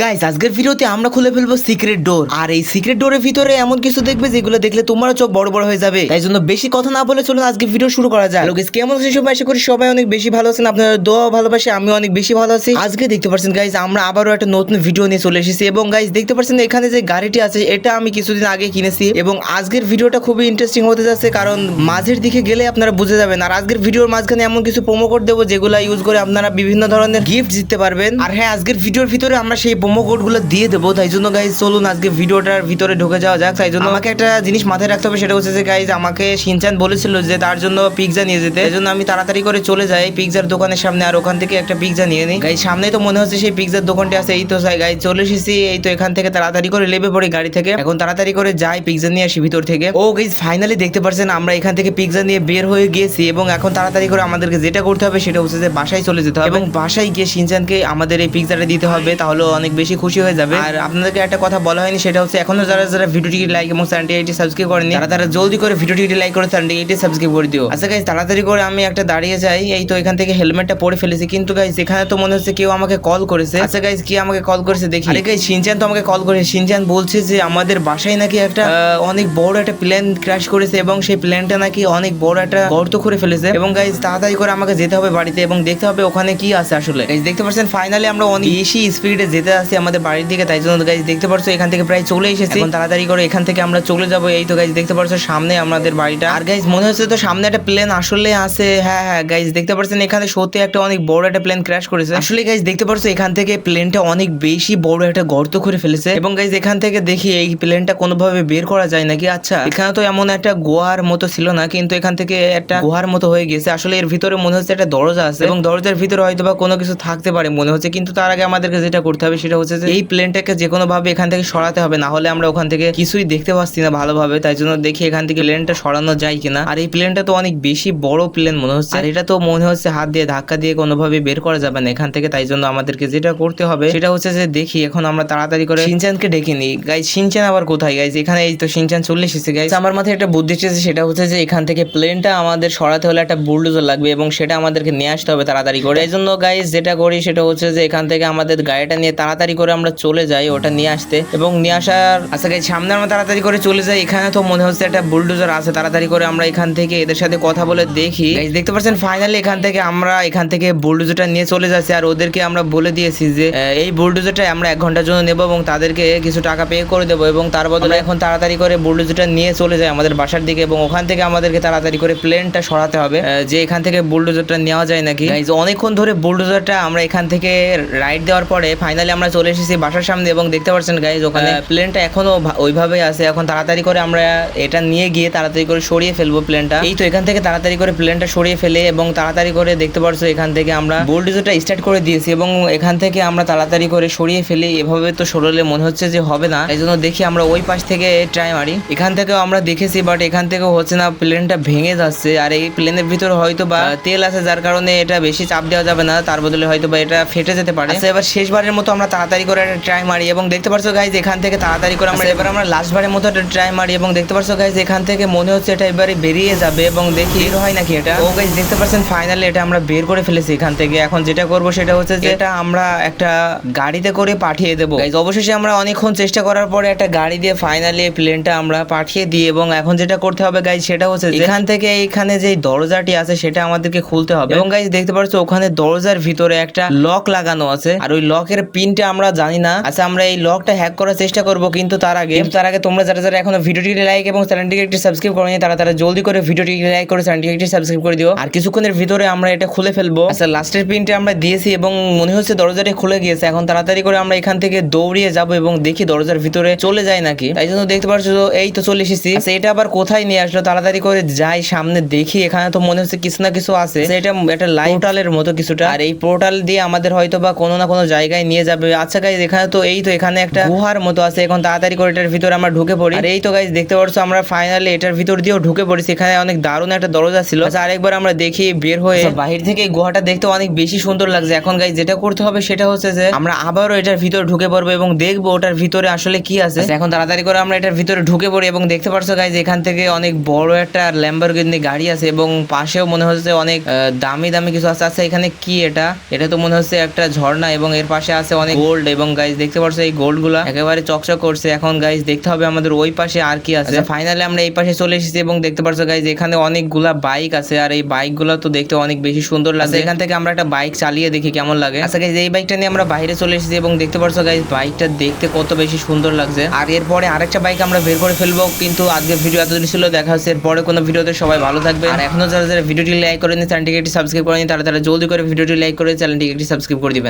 Guys আজকের ভিডিওতে আমরা খুলে ফেলব সিক্রেট ডোর আর এই সিক্রেট ডোরের ভিতরে এমন কিছু দেখবে যেগুলো দেখলে তোমারও চোখ বড় বড় হয়ে যাবে। তাই জন্য বেশি কথা না বলে চলুন আজকে ভিডিও শুরু করা যায় লোক কেমন আছেন সবাই? আশা করি সবাই অনেক বেশি ভালো আছেন। আপনারা দোয়া ভালোবাসে আমি অনেক বেশি ভালো আছি। আজকে দেখতে পাচ্ছেন গাইস আমরা আবারও একটা নতুন ভিডিও নিয়ে চলে এসেছি। এবং গাইস দেখতে পাচ্ছেন এখানে যে গাড়িটি আছে, এটা আমি কিছুদিন আগে কিনেছি। এবং আজকের ভিডিওটা খুবই ইন্টারেস্টিং হতে যাচ্ছে, কারণ মাঝের দিকে গেলে আপনারা বুঝে যাবেন। আর আজকের ভিডিওর মাঝখানে এমন কিছু প্রোমো কোড দেবো, যেগুলো ইউজ করে আপনারা বিভিন্ন ধরনের গিফট জিততে পারবেন। আর হ্যাঁ আজকের ভিডিওর ভিতরে আমরা সেই প্রোমো কোডগুলো দিয়ে দেবো তাই জন্য গাইজ চলুন আজকে ভিডিওটার ভিতরে ঢুকে যাওয়া যাক তাই জন্য আমাকে একটা জিনিস মাথায় রাখতে হবে সেটা হচ্ছে যে গাইজ আমাকে সিনচান বলেছিল যে তার জন্য পিৎজা নিয়ে যেতে তাই জন্য আমি তাড়াতাড়ি করে চলে যাই পিৎজার দোকানের সামনে আর ওখান থেকে একটা পিৎজা নিয়ে নিই। গাইজ সামনে তো মনে হচ্ছে সেই পিৎজার দোকানটি আছে এই তো গাইজ চলে এসেছি এই তো এখান থেকে তাড়াতাড়ি করে লেবে পড়ি গাড়ি থেকে। এখন তাড়াতাড়ি করে যাই পিৎজা নিয়ে আসি ভিতর থেকে। ও গাইজ ফাইনালি দেখতে পাচ্ছেন আমরা এখান থেকে পিৎজা নিয়ে বের হয়ে গিয়েছি এবং এখন তাড়াতাড়ি করে আমাদেরকে যেটা করতে হবে সেটা হচ্ছে যে বাসায় চলে যেতে হবে। এবং বাসায় গিয়ে সিনচানকে আমাদের এই পিৎজাটা দিতে হবে তাহলে অনেক বেশি খুশি হয়ে যাবে। আর আপনাদেরকে একটা কথা বলা হয়নি সেটা হচ্ছে এখনও যারা যারা ভিডিওটি লাইক এবং চ্যানেলটি এটি সাবস্ক্রাইব করেনি তারা তারা জলদি করে ভিডিওটি লাইক করে চ্যানেলটি এটি সাবস্ক্রাইব করে দিও। আচ্ছা গাইজ তাড়াতাড়ি করে আমি একটা দাঁড়িয়ে যাই এই তো এখান থেকে হেলমেটটা পরে ফেলেছি কিন্তু গাইজ এখানে তো মনে হচ্ছে কেউ আমাকে কল করেছে। আচ্ছা গাইজ কি আমাকে কল করেছে দেখি। আরে গাইজ সিনচান তো আমাকে কল করেছে। সিনচান বলছে যে আমাদের বাসায় নাকি একটা অনেক বড় একটা প্ল্যান ক্র্যাশ করেছে এবং সেই প্ল্যানটা নাকি অনেক বড় একটা গর্ত করে ফেলেছে। এবং গাইজ তাড়াতাড়ি করে আমাকে যেতে হবে বাড়িতে এবং দেখতে হবে ওখানে কি আছে আসলে। গাইজ দেখতে পাচ্ছেন ফাইনালি আমরা অনেক বেশি স্পিডে যেতে আসি আমাদের বাড়ির দিকে তাই জন্য গাইজ দেখতে পাচ্ছ এখান থেকে প্রায় চলে এসেছি। এখন তাড়াতাড়ি করে এখান থেকে আমরা চলে যাব এই তো গাইজ দেখতে পাচ্ছ সামনে আমাদের বাড়িটা। আর গাইজ মনে হচ্ছে তো সামনে একটা প্লেন আসলে আছে। হ্যাঁ হ্যাঁ গাইজ দেখতে পাচ্ছেন এখানে সত্যি একটা অনেক বড় একটা প্লেন ক্র্যাশ করেছে। আসলে গাইজ দেখতে পাচ্ছ এখান থেকে প্লেনটা অনেক বেশি বড় একটা গর্ত করে ফেলেছে। এবং গাইজ এখান থেকে দেখি এই প্লেনটা কোনোভাবে বের করা যায় নাকি? আচ্ছা এখানে তো এমন একটা গোয়ার মতো ছিল না কিন্তু এখান থেকে একটা গুহার মতো হয়ে গেছে। আসলে এর ভিতরে মনে হচ্ছে একটা দরজা আছে। এবং দরজার ভিতরে হয়তো বা কোনো কিছু থাকতে পারে মনে হচ্ছে কিন্তু তার আগে আমাদেরকে যেটা করতে হবে সেটা হচ্ছে যে এই প্লেনটাকে যে কোনো ভাবে এখান থেকে সরাতে হবে, না হলে আমরা ওখান থেকে কিছুই দেখতে পাচ্ছি না ভালোভাবে, তাই জন্য দেখি এখান থেকে প্লেনটা সরানো যায় কিনা। আর এই প্লেনটা তো অনেক বেশি বড় প্লেন মনে হচ্ছে। আর এটা তো মনে হচ্ছে হাত দিয়ে ধাক্কা দিয়ে কোনোভাবে বের করা যাবে না এখান থেকে, তাই জন্য আমাদেরকে যেটা করতে হবে সেটা হচ্ছে যে দেখি, এখন আমরা তাড়াতাড়ি করে সিনচানকে ডেকে নিই। গাইজ সিনচান আবার কোথায়? গাইজ এখানে এই তো সিনচান চলে এসেছে। গাইজ আমার মাথায় একটা বুদ্ধি এসেছে, সেটা হচ্ছে যে এখান থেকে প্লেনটা আমাদের সরাতে হলে একটা বুলডোজার লাগবে এবং সেটা আমাদেরকে নিয়ে আসতে হবে তাড়াতাড়ি করে। এই জন্য গাইজ যেটা করি সেটা হচ্ছে যে এখান থেকে আমাদের গাড়িটা নিয়ে তাড়াতাড়ি করে আমরা চলে যাই ওটা নিয়ে আসতে। এবং নিয়ে আসার আচ্ছা গাইজ সামনে আমরা তাড়াতাড়ি করে চলে যাই। এখানে তো মনে হচ্ছে একটা বুলডোজার আছে। তাড়াতাড়ি করে আমরা এখান থেকে এদের সাথে কথা বলে দেখি। দেখতে পাচ্ছেন ফাইনালি এখান থেকে আমরা এখান থেকে বুলডোজারটা নিয়ে চলে যাচ্ছি। আর ওদেরকে আমরা বলে দিয়েছি যে এই বুলডোজারটা আমরা এক ঘণ্টার জন্য নেব এবং তাদেরকে কিছু টাকা পে করে দেবো এবং তার বদলে এখন তাড়াতাড়ি করে বুলডোজারটা নিয়ে চলে যায় আমাদের বাসার দিকে এবং ওখান থেকে আমাদেরকে তাড়াতাড়ি করে প্লেনটা সরাতে হবে। যে এখান থেকে বুলডোজারটা নেওয়া যায় নাকি। অনেকক্ষণ ধরে বুলডোজারটা আমরা এখান থেকে রাইড দেওয়ার পরে ফাইনালি আমরা চলে এসেছি বাসার সামনে এবং দেখতে পাচ্ছেন গাইজ ওখানে প্লেনটা এখনও ওইভাবে আছে। এখন তাড়াতাড়ি করে আমরা এটা নিয়ে গিয়ে তাড়াতাড়ি করে সরিয়ে ফেলব প্লেনটা এই তো এখান থেকে তাড়াতাড়ি করে প্লেনটা সরিয়ে ফেলে এবং তাড়াতাড়ি করে দেখতে পাচ্ছ এখান থেকে আমরা বুলডোজারটা স্টার্ট করে দিয়েছি এবং এখান থেকে আমরা তাড়াতাড়ি করে সরিয়ে ফেলি। এভাবে তো সরলে মনে হচ্ছে যে হবে না। এই জন্য দেখি আমরা ওই পাশ থেকে ট্রাই মারি। এখান থেকেও আমরা দেখেছি বাট এখান থেকেও হচ্ছে না প্লেনটা ভেঙে যাচ্ছে। আর এই প্লেনের ভিতরে হয়তো বা তেল আছে যার কারণে এটা বেশি চাপ দেওয়া যাবে না। তার বদলে হয়তো বা এটা ফেটে যেতে পারে। আচ্ছা, এবার শেষবারের মতো আমরা তাড়াতাড়ি করে একটা ট্রাই মারি এবং দেখতে পাচ্ছ গাইজ এখান থেকে তাড়াতাড়ি করে আমরা এবার আমরা লাস্ট বারের মতো একটা ট্রাই মারি এবং দেখতে পাচ্ছ গাইজ এখান থেকে মনে হচ্ছে এটা এবারে বেরিয়ে যাবে এবং দেখি বের হয় নাকি এটা? ও গাইজ দেখতে পাচ্ছেন ফাইনালি এটা আমরা বের করে ফেলেছি এখান থেকে। এখন যেটা করব সেটা হচ্ছে যে এটা আমরা একটা গাড়িতে করে পাঠিয়ে দেবো। গাইজ অবশেষে আমরা অনেকক্ষণ চেষ্টা করার পরে একটা গাড়ি দিয়ে ফাইনালি প্লেনটা আমরা পাঠিয়ে দিই এবং এখন যেটা করতে হবে গাইজ সেটা হচ্ছে এখান থেকে এখানে যে দরজাটি আছে সেটা আমাদেরকে খুলতে হবে। এবং গাইজ দেখতে পাচ্ছ ওখানে দরজার ভিতরে একটা লক লাগানো আছে। আর ওই লকের পিনটা আমরা জানি না। আচ্ছা আমরা এই লকটা হ্যাক করার চেষ্টা করব কিন্তু তার আগে তার আগে তোমরা যারা যারা এখনও ভিডিওটিকে লাইক এবং চ্যানেলটিকে একটি সাবস্ক্রাইব করোনি তারা তারা জলদি করে ভিডিওটিকে লাইক করে চ্যানেলটিকে একটি সাবস্ক্রাইব করে দিও। আর কিছুক্ষণের ভিতরে আমরা এটা খুলে ফেলব। আচ্ছা লাস্টের পিনটা আমরা দিয়েছি এবং মনে হচ্ছে দরজাটি খুলে গিয়েছে। এখন তাড়াতাড়ি করে আমরা এখান থেকে দৌড়িয়ে যাব এবং দেখি দরজার ভিতরে চলে যায় নাকি। তাই জন্য দেখতে পাচ্ছ এই তো চলে এসেছি। আচ্ছা এটা আবার কোথায় নিয়ে আসলো? তাড়াতাড়ি করে যাই সামনে দেখি। এখানে তো মনে হচ্ছে কিছু না কিছু আছে। আচ্ছা, এটা একটা লাইট পোর্টালের মতো কিছুটা। আর এই পোর্টাল দিয়ে আমাদের হয়তো বা কোনো না কোনো জায়গায় নিয়ে যাবে আচ্ছা গাইজ এখানে তো এই তো এখানে একটা গুহার মতো আছে। এখন তাড়াতাড়ি করে এটার ভিতরে আমরা ঢুকে পড়ি। আর এই তো গাইজ দেখতে পাচ্ছ আমরা ফাইনালি এটার ভিতর দিয়েও ঢুকে পড়ি এখানে অনেক দারুণ একটা দরজা ছিল। আচ্ছা আরেকবার আমরা দেখি বের হয়ে। আচ্ছা, বাহির থেকে গুহাটা দেখতে অনেক বেশি সুন্দর লাগছে। এখন গাইজ যেটা করতে হবে সেটা হচ্ছে যে আমরা আবারও এটার ভিতরে ঢুকে পড়ব এবং দেখব ওটার ভিতরে আসলে কি আছে। আচ্ছা, এখন তাড়াতাড়ি করে আমরা এটার ভিতরে ঢুকে পড়ি এবং দেখতে পারছ গাইজ এখান থেকে অনেক বড় একটা ল্যাম্বরগিনি গাড়ি আছে এবং পাশেও মনে হচ্ছে অনেক দামি দামি কিছু আছে। আচ্ছা এখানে কি এটা? এটা তো মনে হচ্ছে একটা ঝর্ণা এবং এর পাশে আছে অনেক গোল্ড এবং গাইজ দেখতে পাচ্ছ এই গোল্ডগুলা? একেবারে চকচক করছে। এখন গাইজ দেখতে হবে আমাদের ওই পাশে আর কি আছে। ফাইনালি আমরা এই পাশে চলে এসেছি এবং দেখতে পাচ্ছ গাইজ এখানে অনেকগুলা বাইক আছে আর এই বাইকগুলা তো দেখতে অনেক বেশি সুন্দর লাগছে এখান থেকে আমরা একটা বাইক চালিয়ে দেখি কেমন লাগে। আচ্ছা গাইজ এই বাইকটা নিয়ে আমরা বাইরে চলে এসেছি এবং দেখতে পাচ্ছ গাইজ বাইকটা দেখতে কত বেশি সুন্দর লাগছে। আর এরপরে আরেকটা বাইক আমরা বের করে ফেলব কিন্তু আজকে ভিডিও এতদিন ছিল দেখা হচ্ছে এরপরে কোনো ভিডিওতে সবাই ভালো থাকবে আর এখনও যারা যারা ভিডিওটি লাইক করেনি চ্যানেলটিকে একটি সাবস্ক্রাইব করেনি তারা তারা জলদি করে ভিডিওটি লাইক করে চ্যানেলটিকে একটি সাবস্ক্রাইব করে দিবেন।